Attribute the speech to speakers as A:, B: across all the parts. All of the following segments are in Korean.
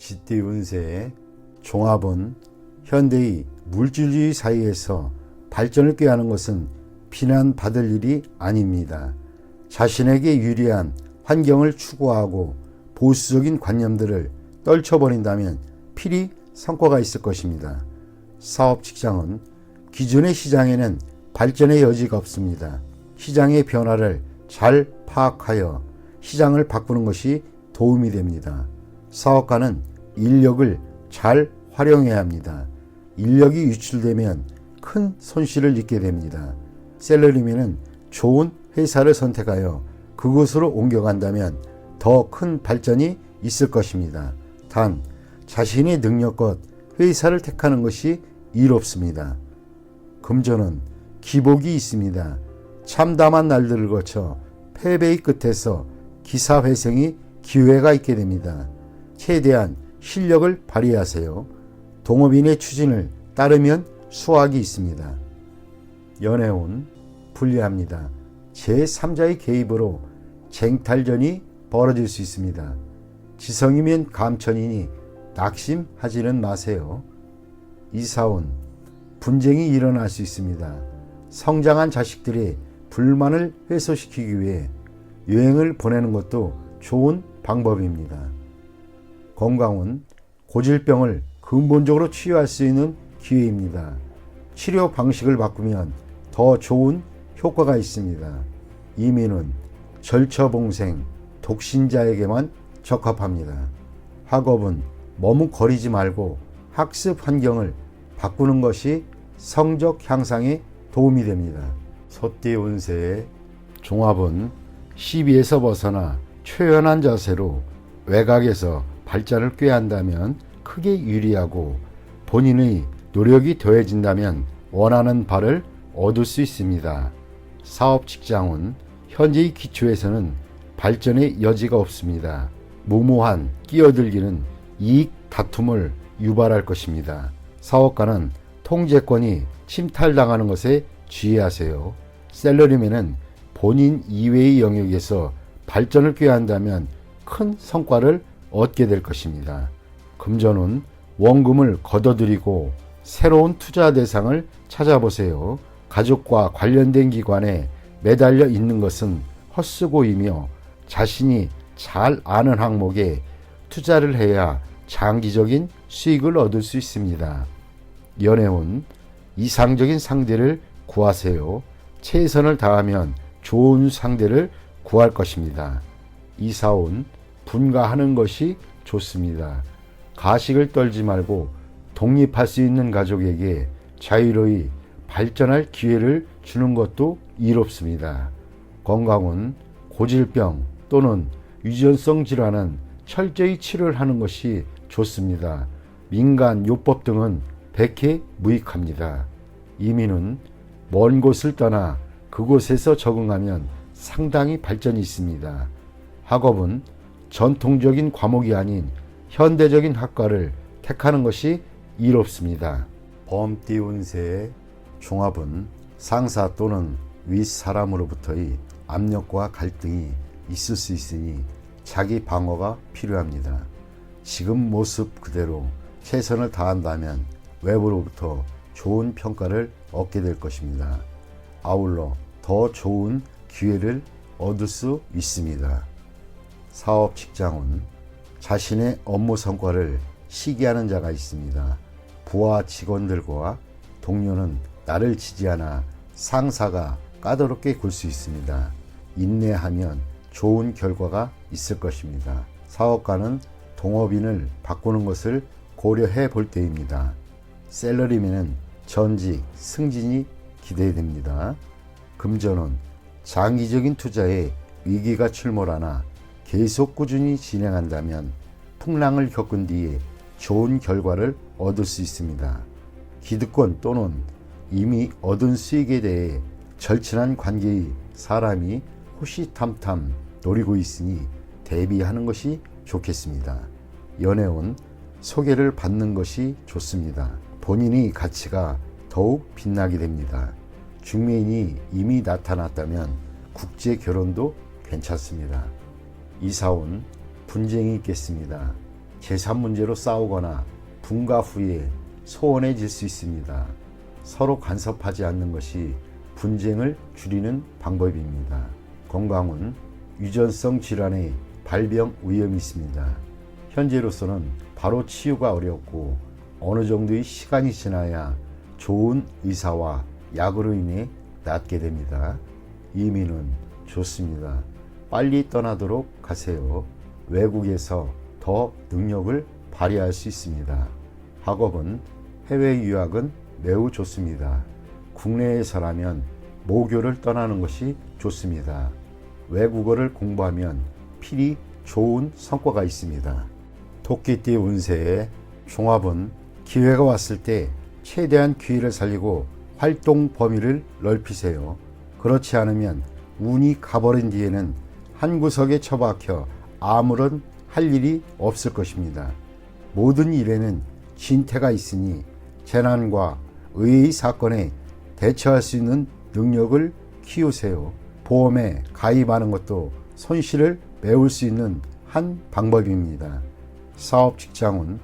A: 쥐띠 운세의 종합은 현대의 물질주의 사이에서 발전을 꾀하는 것은 비난받을 일이 아닙니다. 자신에게 유리한 환경을 추구하고 보수적인 관념들을 떨쳐버린다면 필히 성과가 있을 것입니다. 사업 직장은 기존의 시장에는 발전의 여지가 없습니다. 시장의 변화를 잘 파악하여 시장을 바꾸는 것이 도움이 됩니다. 사업가는 인력을 잘 활용해야 합니다. 인력이 유출되면 큰 손실을 입게 됩니다. 셀러리맨은 좋은 회사를 선택하여 그곳으로 옮겨간다면 더 큰 발전이 있을 것입니다. 단, 자신의 능력껏 회사를 택하는 것이 이롭습니다. 금전은 기복이 있습니다. 참담한 날들을 거쳐 패배의 끝에서 기사회생이 기회가 있게 됩니다. 최대한 실력을 발휘하세요. 동업인의 추진을 따르면 수확이 있습니다. 연애운 불리합니다. 제3자의 개입으로 쟁탈전이 벌어질 수 있습니다. 지성이면 감천이니 낙심하지는 마세요. 이사운 분쟁이 일어날 수 있습니다. 성장한 자식들의 불만을 해소시키기 위해 여행을 보내는 것도 좋은 방법입니다. 건강은 고질병을 근본적으로 치유할 수 있는 기회입니다. 치료 방식을 바꾸면 더 좋은 효과가 있습니다. 이민은 절처봉생, 독신자에게만 적합합니다. 학업은 머뭇거리지 말고 학습 환경을 바꾸는 것이 성적 향상에 도움이 됩니다. 소띠 운세의 종합은 시비에서 벗어나 초연한 자세로 외곽에서 발전을 꾀한다면 크게 유리하고 본인의 노력이 더해진다면 원하는 바를 얻을 수 있습니다. 사업 직장은 현재의 기초에서는 발전의 여지가 없습니다. 무모한 끼어들기는 이익 다툼을 유발할 것입니다. 사업가는 통제권이 침탈당하는 것에 주의하세요. 셀러리맨은 본인 이외의 영역에서 발전을 꾀한다면 큰 성과를 얻게 될 것입니다. 금전은 원금을 걷어들이고 새로운 투자 대상을 찾아보세요. 가족과 관련된 기관에 매달려 있는 것은 헛수고이며 자신이 잘 아는 항목에 투자를 해야 장기적인 수익을 얻을 수 있습니다. 연애운 이상적인 상대를 구하세요. 최선을 다하면 좋은 상대를 구할 것입니다. 이사온 분가하는 것이 좋습니다. 가식을 떨지 말고 독립할 수 있는 가족에게 자유로이 발전할 기회를 주는 것도 이롭습니다. 건강은 고질병 또는 유전성 질환은 철저히 치료를 하는 것이 좋습니다. 민간 요법 등은 백해 무익합니다. 이민은 먼 곳을 떠나 그곳에서 적응하면 상당히 발전이 있습니다. 학업은 전통적인 과목이 아닌 현대적인 학과를 택하는 것이 이롭습니다. 범띠 운세의 종합은 상사 또는 윗사람으로부터의 압력과 갈등이 있을 수 있으니 자기 방어가 필요합니다. 지금 모습 그대로 최선을 다한다면 외부로부터 좋은 평가를 얻게 될 것입니다. 아울러 더 좋은 기회를 얻을 수 있습니다. 사업 직장은 자신의 업무 성과를 시기하는 자가 있습니다. 부하 직원들과 동료는 나를 지지하나 상사가 까다롭게 굴 수 있습니다. 인내하면 좋은 결과가 있을 것입니다. 사업가는 동업인을 바꾸는 것을 고려해 볼 때입니다. 셀러리맨은 전직, 승진이 기대됩니다. 금전은 장기적인 투자에 위기가 출몰하나 계속 꾸준히 진행한다면 풍랑을 겪은 뒤에 좋은 결과를 얻을 수 있습니다. 기득권 또는 이미 얻은 수익에 대해 절친한 관계의 사람이 호시탐탐 노리고 있으니 대비하는 것이 좋겠습니다. 연애운 소개를 받는 것이 좋습니다. 본인의 가치가 더욱 빛나게 됩니다. 중매인이 이미 나타났다면 국제 결혼도 괜찮습니다. 이사온 분쟁이 있겠습니다. 재산 문제로 싸우거나 분가 후에 소원해질 수 있습니다. 서로 간섭하지 않는 것이 분쟁을 줄이는 방법입니다. 건강은 유전성 질환의 발병 위험이 있습니다. 현재로서는 바로 치유가 어렵고 어느 정도의 시간이 지나야 좋은 의사와 약으로 인해 낫게 됩니다. 이민은 좋습니다. 빨리 떠나도록 하세요. 외국에서 더 능력을 발휘할 수 있습니다. 학업은 해외 유학은 매우 좋습니다. 국내에서라면 모교를 떠나는 것이 좋습니다. 외국어를 공부하면 필히 좋은 성과가 있습니다. 토끼띠 운세의 종합은 기회가 왔을 때 최대한 기회를 살리고 활동 범위를 넓히세요. 그렇지 않으면 운이 가버린 뒤에는 한 구석에 처박혀 아무런 할 일이 없을 것입니다. 모든 일에는 진태가 있으니 재난과 의의 사건에 대처할 수 있는 능력을 키우세요. 보험에 가입하는 것도 손실을 메울 수 있는 한 방법입니다. 사업 직장은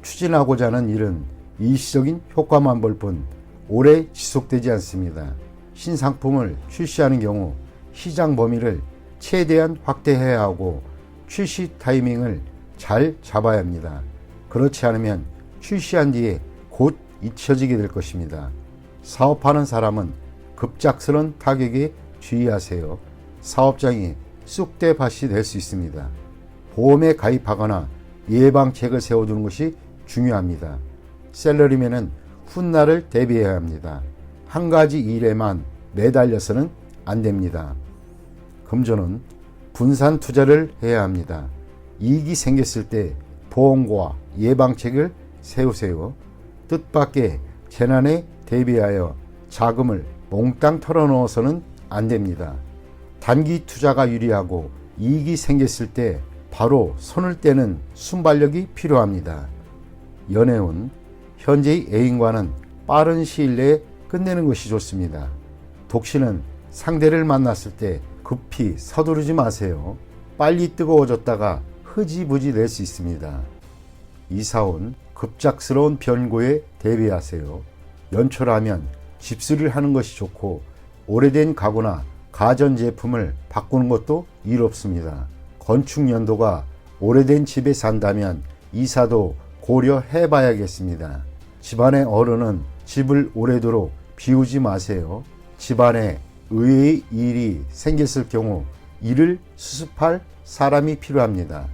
A: 추진하고자 하는 일은 일시적인 효과만 볼 뿐 오래 지속되지 않습니다. 신상품을 출시하는 경우 시장 범위를 최대한 확대해야 하고 출시 타이밍을 잘 잡아야 합니다. 그렇지 않으면 출시한 뒤에 곧 잊혀지게 될 것입니다. 사업하는 사람은 급작스런 타격에 주의하세요. 사업장이 쑥대밭이 될 수 있습니다. 보험에 가입하거나 예방책을 세워두는 것이 중요합니다. 셀러리맨은 훗날을 대비해야 합니다. 한 가지 일에만 매달려서는 안 됩니다. 금전은 분산 투자를 해야 합니다. 이익이 생겼을 때 보험과 예방책을 세우세요. 뜻밖의 재난에 대비하여 자금을 몽땅 털어넣어서는 안 됩니다. 단기 투자가 유리하고 이익이 생겼을 때 바로 손을 떼는 순발력이 필요합니다. 연애운 현재의 애인과는 빠른 시일 내에 끝내는 것이 좋습니다. 독신은 상대를 만났을 때 급히 서두르지 마세요. 빨리 뜨거워졌다가 흐지부지 될수 있습니다. 이사온 급작스러운 변고에 대비하세요. 연초라면 집수를 하는 것이 좋고 오래된 가구나 가전제품을 바꾸는 것도 일 없습니다. 건축 연도가 오래된 집에 산다면 이사도 고려해 봐야겠습니다. 집안의 어른은 집을 오래도록 비우지 마세요. 집안에 의외의 일이 생겼을 경우 이를 수습할 사람이 필요합니다.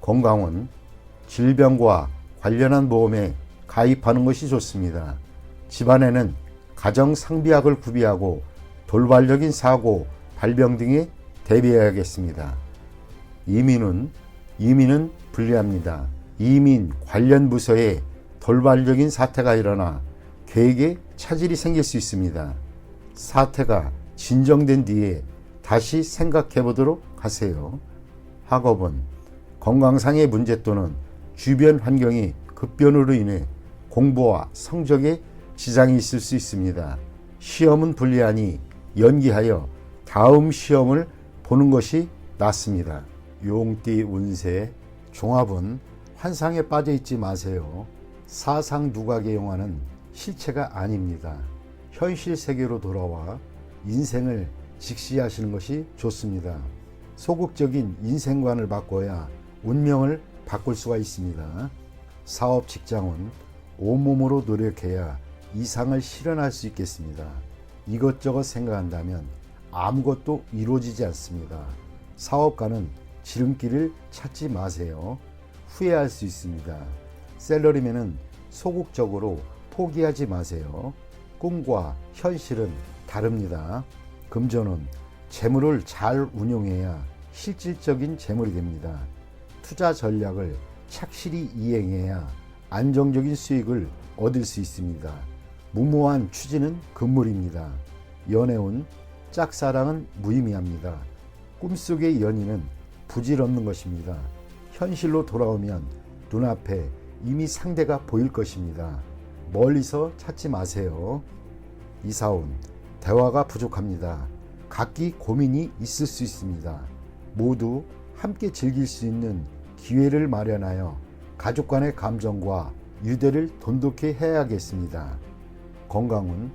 A: 건강은 질병과 관련한 보험에 가입하는 것이 좋습니다. 집안에는 가정 상비약을 구비하고 돌발적인 사고, 발병 등에 대비해야겠습니다. 이민은 이민은 불리합니다. 이민 관련 부서에 돌발적인 사태가 일어나 계획에 차질이 생길 수 있습니다. 사태가 진정된 뒤에 다시 생각해 보도록 하세요. 학업은 건강상의 문제 또는 주변 환경이 급변으로 인해 공부와 성적에 지장이 있을 수 있습니다. 시험은 불리하니 연기하여 다음 시험을 보는 것이 낫습니다. 용띠 운세 종합은 환상에 빠져 있지 마세요. 사상 누각의 영화는 실체가 아닙니다. 현실 세계로 돌아와 인생을 직시하시는 것이 좋습니다. 소극적인 인생관을 바꿔야 운명을 바꿀 수가 있습니다. 사업 직장은 온몸으로 노력해야 이상을 실현할 수 있겠습니다. 이것저것 생각한다면 아무것도 이루어지지 않습니다. 사업가는 지름길을 찾지 마세요. 후회할 수 있습니다. 셀러리맨은 소극적으로 포기하지 마세요. 꿈과 현실은 다릅니다. 금전은 재물을 잘 운용해야 실질적인 재물이 됩니다. 투자 전략을 착실히 이행해야 안정적인 수익을 얻을 수 있습니다. 무모한 추진은 금물입니다. 연애운 짝사랑은 무의미합니다. 꿈속의 연인은 부질없는 것입니다. 현실로 돌아오면 눈앞에 이미 상대가 보일 것입니다. 멀리서 찾지 마세요. 이사온 대화가 부족합니다. 각기 고민이 있을 수 있습니다. 모두 함께 즐길 수 있는 기회를 마련하여 가족 간의 감정과 유대를 돈독히 해야겠습니다. 건강은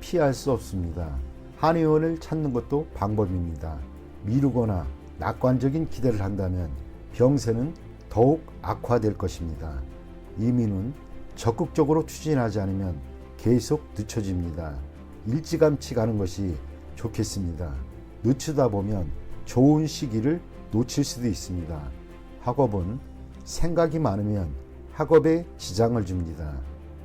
A: 피할 수 없습니다. 한의원을 찾는 것도 방법입니다. 미루거나 낙관적인 기대를 한다면 병세는 더욱 악화될 것입니다. 이민은 적극적으로 추진하지 않으면 계속 늦춰집니다. 일찌감치 가는 것이 좋겠습니다. 늦추다 보면 좋은 시기를 놓칠 수도 있습니다. 학업은 생각이 많으면 학업에 지장을 줍니다.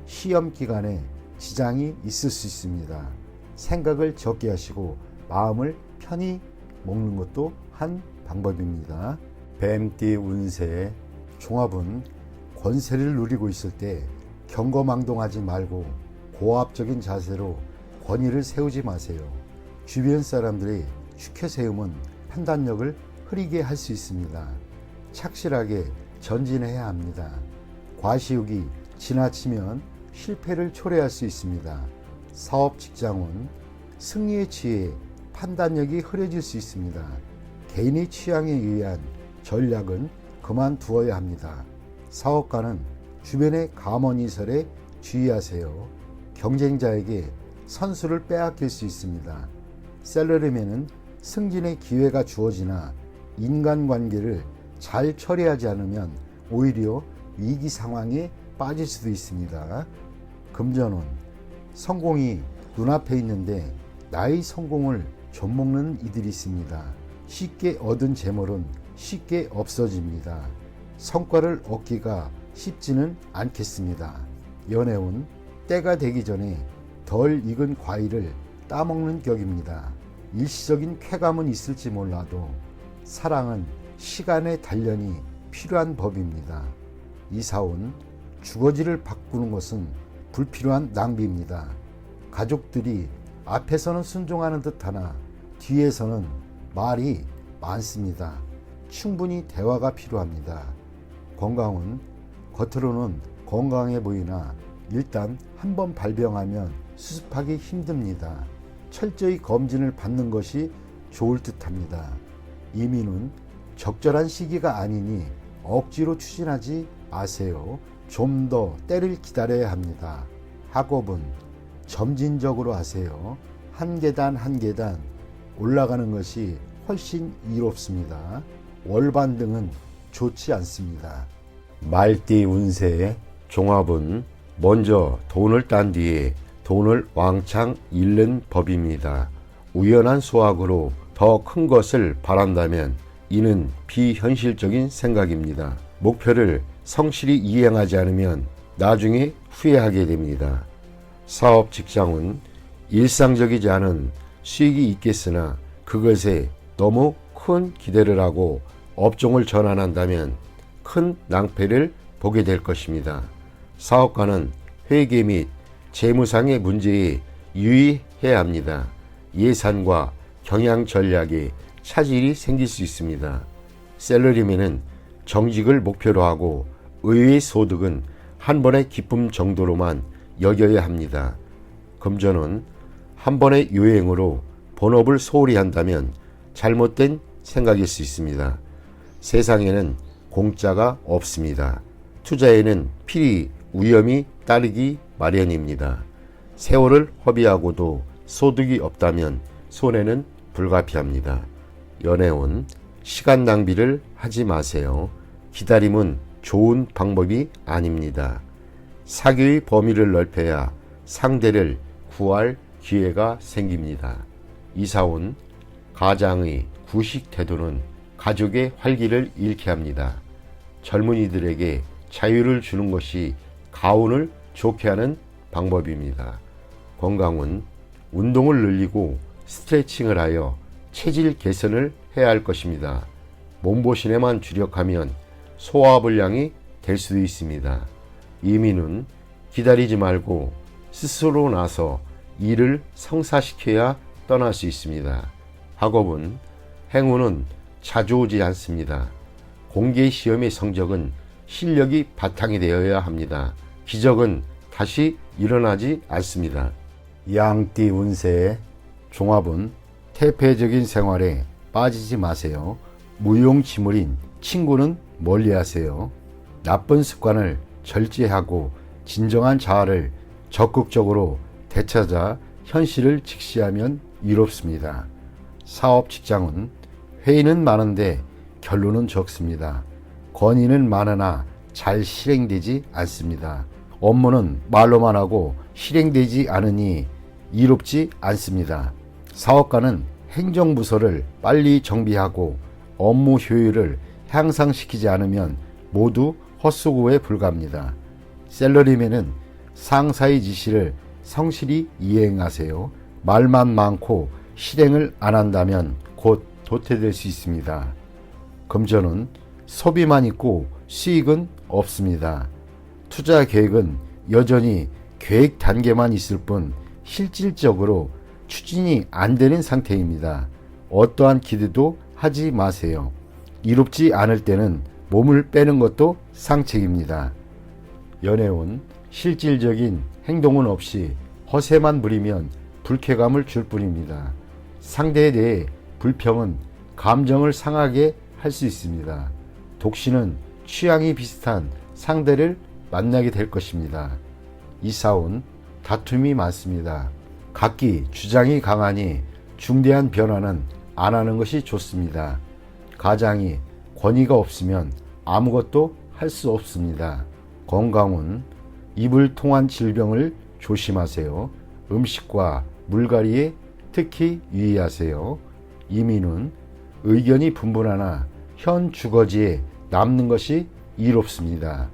A: 시험 기간에 지장이 있을 수 있습니다. 생각을 적게 하시고 마음을 편히 먹는 것도 한 방법입니다. 뱀띠 운세 종합은 권세를 누리고 있을 때 경거망동하지 말고 고압적인 자세로 권위를 세우지 마세요. 주변 사람들의 추켜 세움은 판단력을 흐리게 할 수 있습니다. 착실하게 전진해야 합니다. 과시욕이 지나치면 실패를 초래할 수 있습니다. 사업 직장은 승리에 취해 판단력이 흐려질 수 있습니다. 개인의 취향에 의한 전략은 그만두어야 합니다. 사업가는 주변의 감언이설에 주의하세요. 경쟁자에게 선수를 빼앗길 수 있습니다. 셀러리맨은 승진의 기회가 주어지나 인간관계를 잘 처리하지 않으면 오히려 위기 상황에 빠질 수도 있습니다. 금전은 성공이 눈앞에 있는데 나의 성공을 좀먹는 이들이 있습니다. 쉽게 얻은 재물은 쉽게 없어집니다. 성과를 얻기가 쉽지는 않겠습니다. 연애운 때가 되기 전에 덜 익은 과일을 따먹는 격입니다. 일시적인 쾌감은 있을지 몰라도 사랑은 시간의 단련이 필요한 법입니다. 이사온 주거지를 바꾸는 것은 불필요한 낭비입니다. 가족들이 앞에서는 순종하는 듯하나 뒤에서는 말이 많습니다. 충분히 대화가 필요합니다. 건강은 겉으로는 건강해 보이나 일단 한번 발병하면 수습하기 힘듭니다. 철저히 검진을 받는 것이 좋을 듯합니다. 이민은 적절한 시기가 아니니 억지로 추진하지 마세요. 좀 더 때를 기다려야 합니다. 학업은 점진적으로 하세요. 한 계단 한 계단 올라가는 것이 훨씬 이롭습니다. 월반 등은 좋지 않습니다. 말띠 운세의 종합은 먼저 돈을 딴 뒤에 돈을 왕창 잃는 법입니다. 우연한 수확으로 더 큰 것을 바란다면 이는 비현실적인 생각입니다. 목표를 성실히 이행하지 않으면 나중에 후회하게 됩니다. 사업 직장은 일상적이지 않은 수익이 있겠으나 그것에 너무 큰 기대를 하고 업종을 전환한다면 큰 낭패를 보게 될 것입니다. 사업가는 회계 및 재무상의 문제에 유의해야 합니다. 예산과 경영 전략에 차질이 생길 수 있습니다. 셀러리맨은 정직을 목표로 하고 의외의 소득은 한 번의 기쁨 정도로만 여겨야 합니다. 금전은 한 번의 요행으로 본업을 소홀히 한다면 잘못된 생각일 수 있습니다. 세상에는 공짜가 없습니다. 투자에는 필히 위험이 따르기 마련입니다. 세월을 허비하고도 소득이 없다면 손해는 불가피합니다. 연애운 시간 낭비를 하지 마세요. 기다림은 좋은 방법이 아닙니다. 사교의 범위를 넓혀야 상대를 구할 기회가 생깁니다. 이사온 가장의 구식 태도는 가족의 활기를 잃게 합니다. 젊은이들에게 자유를 주는 것이 가운을 좋게 하는 방법입니다. 건강은 운동을 늘리고 스트레칭을 하여 체질 개선을 해야 할 것입니다. 몸보신에만 주력하면 소화불량이 될 수도 있습니다. 이민은 기다리지 말고 스스로 나서 일을 성사시켜야 떠날 수 있습니다. 학업은 행운은 자주 오지 않습니다. 공개 시험의 성적은 실력이 바탕이 되어야 합니다. 기적은 다시 일어나지 않습니다. 양띠 운세의 종합은 태폐적인 생활에 빠지지 마세요. 무용지물인 친구는 멀리 하세요. 나쁜 습관을 절제하고 진정한 자아를 적극적으로 되찾아 현실을 직시하면 이롭습니다. 사업 직장은 회의는 많은데 결론은 적습니다. 건의는 많으나 잘 실행되지 않습니다. 업무는 말로만 하고 실행되지 않으니 이롭지 않습니다. 사업가는 행정부서를 빨리 정비하고 업무 효율을 향상시키지 않으면 모두 헛수고에 불과합니다. 셀러리맨은 상사의 지시를 성실히 이행하세요. 말만 많고 실행을 안 한다면 곧 도태될 수 있습니다. 금전은 소비만 있고 수익은 없습니다. 투자 계획은 여전히 계획 단계만 있을 뿐 실질적으로 추진이 안 되는 상태입니다. 어떠한 기대도 하지 마세요. 이롭지 않을 때는 몸을 빼는 것도 상책입니다. 연애운 실질적인 행동은 없이 허세만 부리면 불쾌감을 줄 뿐입니다. 상대에 대해 불평은 감정을 상하게 할 수 있습니다. 독신은 취향이 비슷한 상대를 만나게 될 것입니다. 이사온 다툼이 많습니다. 각기 주장이 강하니 중대한 변화는 안 하는 것이 좋습니다. 가장이 권위가 없으면 아무것도 할 수 없습니다. 건강은 입을 통한 질병을 조심하세요. 음식과 물갈이에 특히 유의하세요. 이민은 의견이 분분하나 현 주거지에 남는 것이 이롭습니다.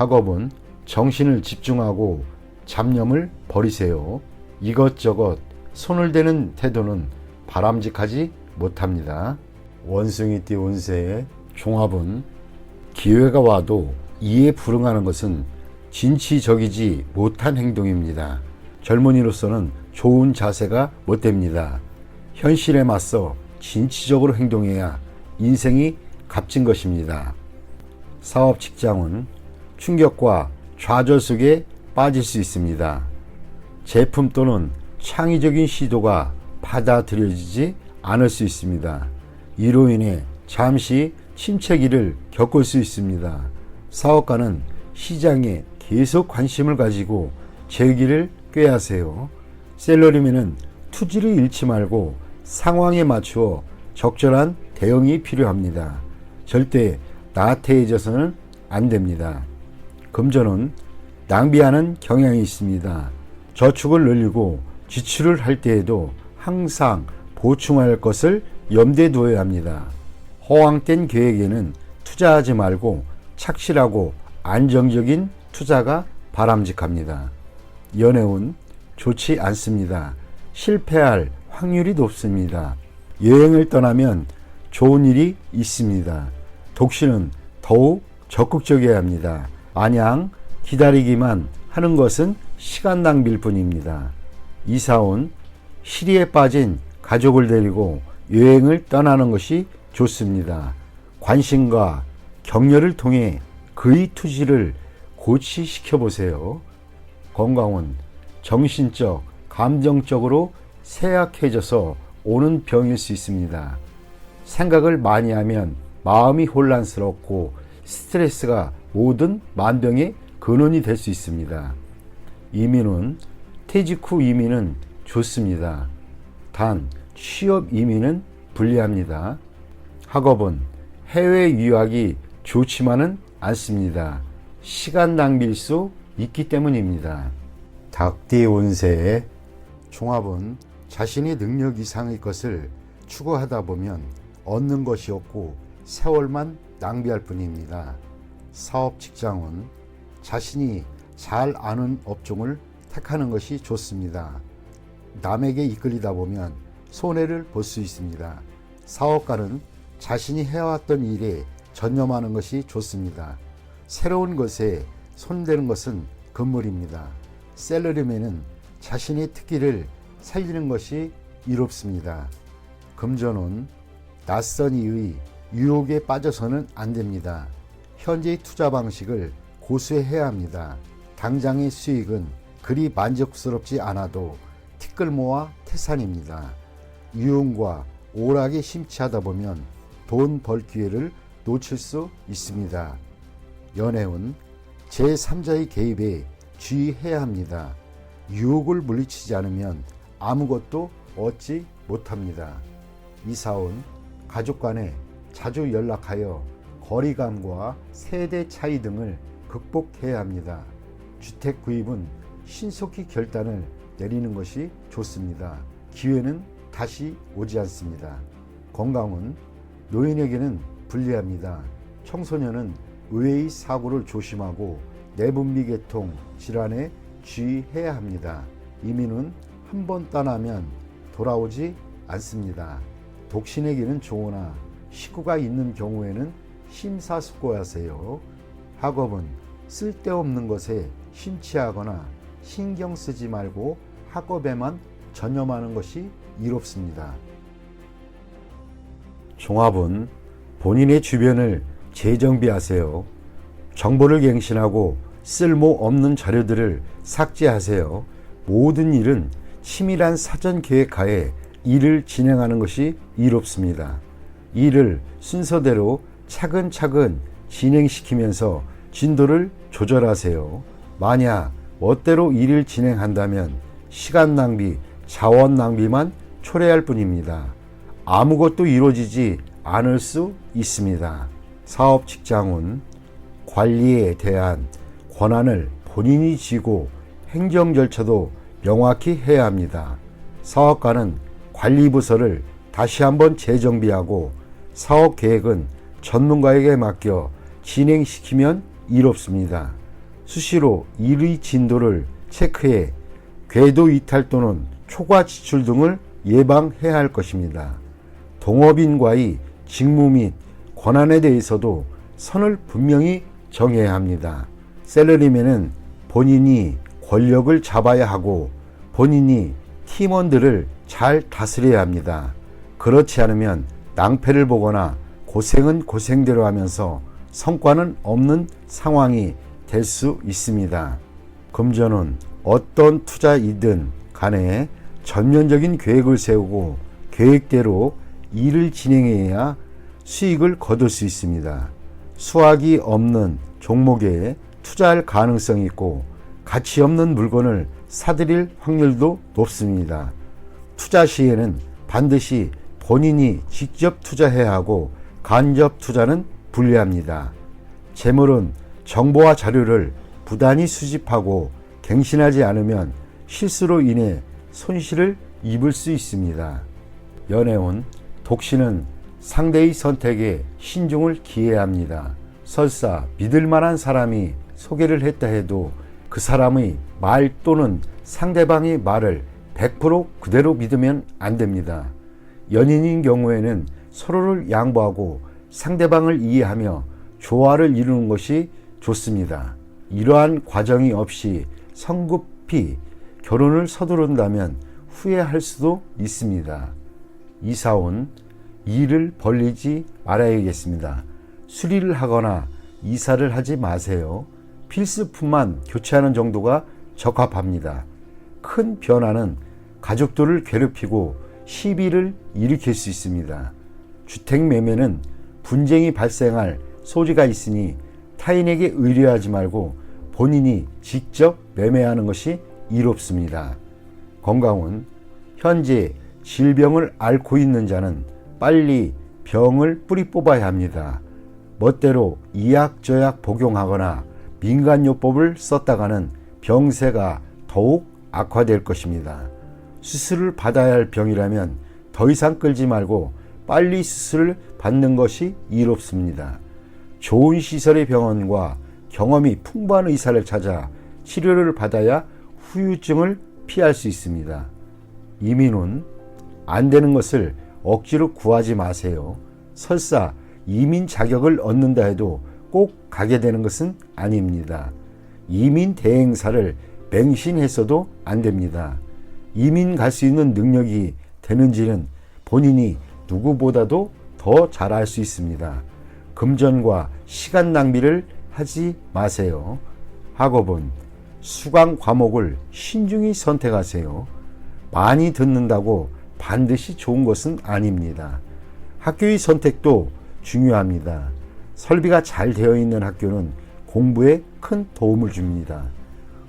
A: 학업은 정신을 집중하고 잡념을 버리세요. 이것저것 손을 대는 태도는 바람직하지 못합니다. 원숭이띠 운세의 종합은 기회가 와도 이에 불응하는 것은 진취적이지 못한 행동입니다. 젊은이로서는 좋은 자세가 못 됩니다. 현실에 맞서 진취적으로 행동해야 인생이 값진 것입니다. 사업 직장은 충격과 좌절 속에 빠질 수 있습니다. 제품 또는 창의적인 시도가 받아들여지지 않을 수 있습니다. 이로 인해 잠시 침체기를 겪을 수 있습니다. 사업가는 시장에 계속 관심을 가지고 재기를 꾀하세요. 셀러리맨은 투지를 잃지 말고 상황에 맞추어 적절한 대응이 필요합니다. 절대 나태해져서는 안 됩니다. 금전은 낭비하는 경향이 있습니다. 저축을 늘리고 지출을 할 때에도 항상 보충할 것을 염두에 두어야 합니다. 허황된 계획에는 투자하지 말고 착실하고 안정적인 투자가 바람직합니다. 연애운 좋지 않습니다. 실패할 확률이 높습니다. 여행을 떠나면 좋은 일이 있습니다. 독신은 더욱 적극적이어야 합니다. 마냥 기다리기만 하는 것은 시간 낭비일 뿐입니다. 이사온 시리에 빠진 가족을 데리고 여행을 떠나는 것이 좋습니다. 관심과 격려를 통해 그의 투지를 고치시켜 보세요. 건강은 정신적, 감정적으로 쇠약해져서 오는 병일 수 있습니다. 생각을 많이 하면 마음이 혼란스럽고 스트레스가 모든 만병의 근원이 될 수 있습니다. 이민은 퇴직 후 이민은 좋습니다. 단 취업 이민은 불리합니다. 학업은 해외 유학이 좋지만은 않습니다. 시간 낭비일 수 있기 때문입니다. 닭띠 운세의 종합은 자신의 능력 이상의 것을 추구하다 보면 얻는 것이 없고 세월만 낭비할 뿐입니다. 사업 직장은 자신이 잘 아는 업종을 택하는 것이 좋습니다. 남에게 이끌리다 보면 손해를 볼 수 있습니다. 사업가는 자신이 해왔던 일에 전념하는 것이 좋습니다. 새로운 것에 손대는 것은 금물입니다. 셀러리맨은 자신의 특기를 살리는 것이 이롭습니다. 금전은 낯선 이의 유혹에 빠져서는 안 됩니다. 현재의 투자 방식을 고수해야 합니다. 당장의 수익은 그리 만족스럽지 않아도 티끌모아 태산입니다. 유흥과 오락에 심취하다 보면 돈 벌 기회를 놓칠 수 있습니다. 연애운 제3자의 개입에 주의해야 합니다. 유혹을 물리치지 않으면 아무것도 얻지 못합니다. 이사온 가족 간에 자주 연락하여 거리감과 세대 차이 등을 극복해야 합니다. 주택 구입은 신속히 결단을 내리는 것이 좋습니다. 기회는 다시 오지 않습니다. 건강은 노인에게는 불리합니다. 청소년은 의외의 사고를 조심하고 내분비계통 질환에 주의해야 합니다. 이민은 한 번 떠나면 돌아오지 않습니다. 독신에게는 좋으나 식구가 있는 경우에는 심사숙고하세요. 학업은 쓸데없는 것에 심취하거나 신경 쓰지 말고 학업에만 전념하는 것이 이롭습니다. 종합은 본인의 주변을 재정비하세요. 정보를 갱신하고 쓸모 없는 자료들을 삭제하세요. 모든 일은 치밀한 사전 계획하에 일을 진행하는 것이 이롭습니다. 일을 순서대로 차근차근 진행시키면서 진도를 조절하세요. 만약 멋대로 일을 진행한다면 시간 낭비, 자원 낭비만 초래할 뿐입니다. 아무것도 이루어지지 않을 수 있습니다. 사업 직장은 관리에 대한 권한을 본인이 쥐고 행정 절차도 명확히 해야 합니다. 사업가는 관리부서를 다시 한번 재정비하고 사업 계획은 전문가에게 맡겨 진행시키면 이롭습니다. 수시로 일의 진도를 체크해 궤도 이탈 또는 초과 지출 등을 예방해야 할 것입니다. 동업인과의 직무 및 권한에 대해서도 선을 분명히 정해야 합니다. 셀러리맨은 본인이 권력을 잡아야 하고 본인이 팀원들을 잘 다스려야 합니다. 그렇지 않으면 낭패를 보거나 고생은 고생대로 하면서 성과는 없는 상황이 될 수 있습니다. 금전은 어떤 투자이든 간에 전면적인 계획을 세우고 계획대로 일을 진행해야 수익을 거둘 수 있습니다. 수확이 없는 종목에 투자할 가능성이 있고 가치 없는 물건을 사들일 확률도 높습니다. 투자 시에는 반드시 본인이 직접 투자해야 하고 간접 투자는 불리합니다. 재물은 정보와 자료를 부단히 수집하고 갱신하지 않으면 실수로 인해 손실을 입을 수 있습니다. 연애운 독신은 상대의 선택에 신중을 기해야 합니다. 설사 믿을 만한 사람이 소개를 했다 해도 그 사람의 말 또는 상대방의 말을 100% 그대로 믿으면 안 됩니다. 연인인 경우에는 서로를 양보하고 상대방을 이해하며 조화를 이루는 것이 좋습니다. 이러한 과정이 없이 성급히 결혼을 서두른다면 후회할 수도 있습니다. 이사온 일을 벌리지 말아야겠습니다. 수리를 하거나 이사를 하지 마세요. 필수품만 교체하는 정도가 적합합니다. 큰 변화는 가족들을 괴롭히고 시비를 일으킬 수 있습니다. 주택 매매는 분쟁이 발생할 소지가 있으니 타인에게 의뢰하지 말고 본인이 직접 매매하는 것이 이롭습니다. 건강은 현재 질병을 앓고 있는 자는 빨리 병을 뿌리 뽑아야 합니다. 멋대로 이약저약 복용하거나 민간요법을 썼다가는 병세가 더욱 악화될 것입니다. 수술을 받아야 할 병이라면 더 이상 끌지 말고 빨리 수술을 받는 것이 이롭습니다. 좋은 시설의 병원과 경험이 풍부한 의사를 찾아 치료를 받아야 후유증을 피할 수 있습니다. 이민은 안 되는 것을 억지로 구하지 마세요. 설사 이민 자격을 얻는다 해도 꼭 가게 되는 것은 아닙니다. 이민 대행사를 맹신해서도 안 됩니다. 이민 갈 수 있는 능력이 되는지는 본인이 누구보다도 더잘알수 있습니다. 금전과 시간 낭비를 하지 마세요. 학업은 수강 과목을 신중히 선택하세요. 많이 듣는다고 반드시 좋은 것은 아닙니다. 학교의 선택도 중요합니다. 설비가 잘 되어 있는 학교는 공부에 큰 도움을 줍니다.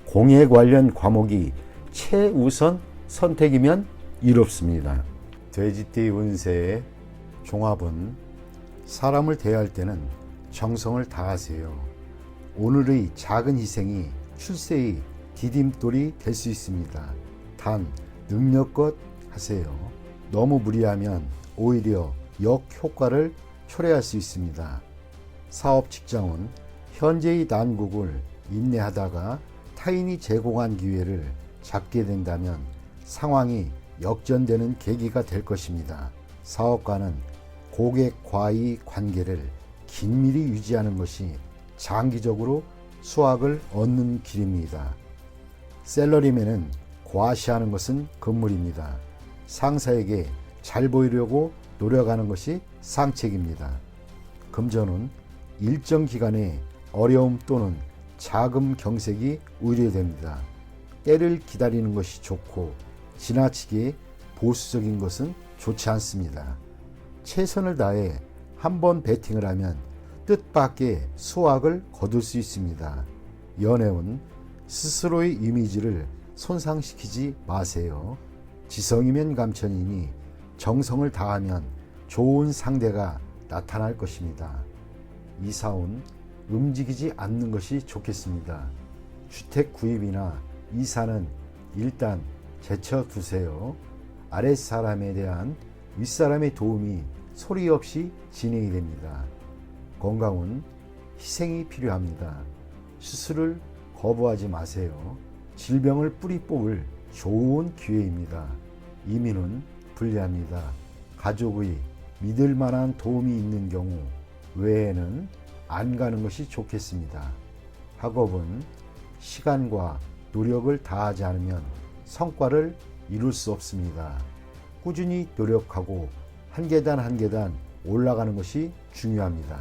A: 공예 관련 과목이 최우선 선택이면 이롭습니다. 돼지띠 운세의 종합은 사람을 대할 때는 정성을 다하세요. 오늘의 작은 희생이 출세의 디딤돌이 될 수 있습니다. 단 능력껏 하세요. 너무 무리하면 오히려 역효과를 초래할 수 있습니다. 사업 직장은 현재의 난국을 인내하다가 타인이 제공한 기회를 잡게 된다면 상황이 역전되는 계기가 될 것입니다. 사업가는 고객과의 관계를 긴밀히 유지하는 것이 장기적으로 수확을 얻는 길입니다. 셀러리맨은 과시하는 것은 금물입니다. 상사에게 잘 보이려고 노력하는 것이 상책입니다. 금전은 일정 기간의 어려움 또는 자금 경색이 우려됩니다. 때를 기다리는 것이 좋고 지나치게 보수적인 것은 좋지 않습니다. 최선을 다해 한번 베팅을 하면 뜻밖의 수확을 거둘 수 있습니다. 연애운 스스로의 이미지를 손상시키지 마세요. 지성이면 감천이니 정성을 다하면 좋은 상대가 나타날 것입니다. 이사온 움직이지 않는 것이 좋겠습니다. 주택 구입이나 이사는 일단 제쳐 두세요. 아랫사람에 대한 윗사람의 도움이 소리 없이 진행이 됩니다. 건강은 희생이 필요합니다. 수술을 거부하지 마세요. 질병을 뿌리 뽑을 좋은 기회입니다. 이민은 불리합니다. 가족의 믿을 만한 도움이 있는 경우 외에는 안 가는 것이 좋겠습니다. 학업은 시간과 노력을 다하지 않으면 성과를 이룰 수 없습니다. 꾸준히 노력하고 한 계단 한 계단 올라가는 것이 중요합니다.